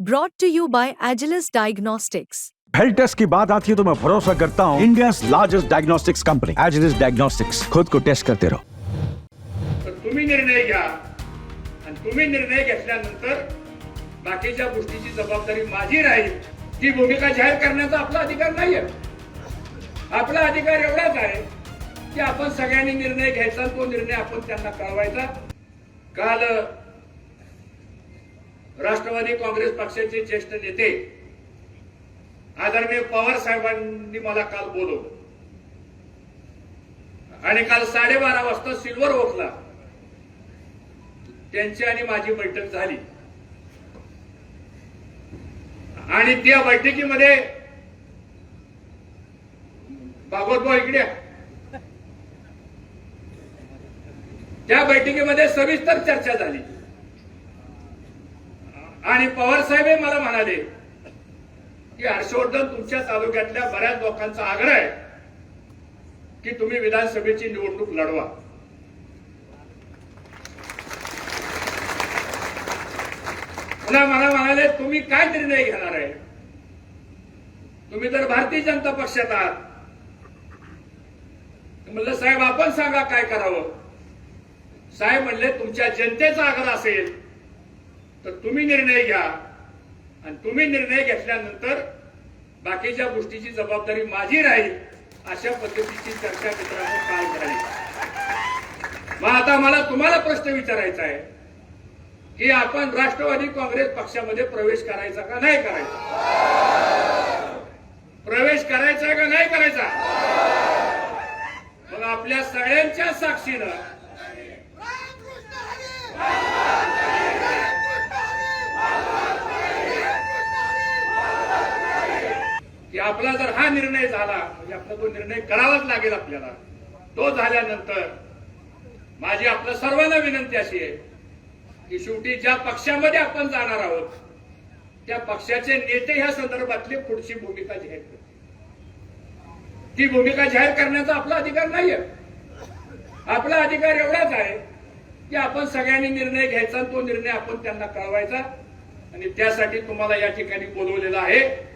Brought to you by Agilus Diagnostics. Health test की बात आती है तो मैं भरोसा करता हूँ India largest diagnostics company Agilus diagnostics खुद को टेस्ट करते रहो तुम्ही निर्णय घ्या. आणि तुम्ही निर्णय घेतल्यानंतर बाकीच्या गोष्टीची जबाबदारी माझी राहील. ती भूमिका जाहीर करण्याचा आपला अधिकार नाहीये. आपला अधिकार एवढाच आहे की आपण सगळ्यांनी निर्णय घ्यायचा तो निर्णय आपण त्यांना कळवायचा. काल राष्ट्रवादी काँग्रेस पक्षाचे ज्येष्ठ नेते आदरणीय पवार साहेबांनी मला काल बोलवलं. आणि काल साडेबारा वाजता सिल्वर ओकला. त्यांची आणि माझी बैठक झाली. आणि त्या बैठकीमध्ये भागवतभाऊ इकड्या त्या बैठकीमध्ये सविस्तर चर्चा झाली. आणि पवार साहेब मला म्हणाले की हर्षवर्धन तुमच्या तालुक्यातल्या बऱ्याच लोकांचा आग्रह आहे की तुम्ही विधानसभेची निवडणूक लढवा. पुन्हा मला म्हणाले तुम्ही काय निर्णय घेणार आहे? तुम्ही तर भारतीय जनता पक्षात आहात. म्हणलं साहेब आपण सांगा काय करावं? साहेब म्हणले तुमच्या जनतेचा आग्रह असेल तर तुम्ही निर्णय घ्या. आणि तुम्ही निर्णय घेतल्यानंतर बाकीच्या गोष्टीची जबाबदारी माझी राहील अशा पद्धतीची चर्चा मित्रांनो काल झाली. मग आता मला तुम्हाला प्रश्न विचारायचा आहे की आपण राष्ट्रवादी काँग्रेस पक्षामध्ये प्रवेश करायचा का नाही करायचा? प्रवेश करायचा का नाही करायचा? मग आपल्या सगळ्यांच्या साक्षीनं आपला जर हा निर्णय झाला म्हणजे आपला तो निर्णय करावाच लागेल आपल्याला. तो झाल्यानंतर माझी आपल्या सर्वांना विनंती अशी आहे की शेवटी ज्या पक्षामध्ये आपण जाणार आहोत त्या पक्षाचे नेते ह्या संदर्भातली पुढची भूमिका जाहीर ती भूमिका जाहीर करण्याचा आपला अधिकार नाहीये. आपला अधिकार एवढाच आहे की आपण सगळ्यांनी निर्णय घ्यायचा तो निर्णय आपण त्यांना कळवायचा. आणि त्यासाठी तुम्हाला या ठिकाणी बोलवलेला आहे.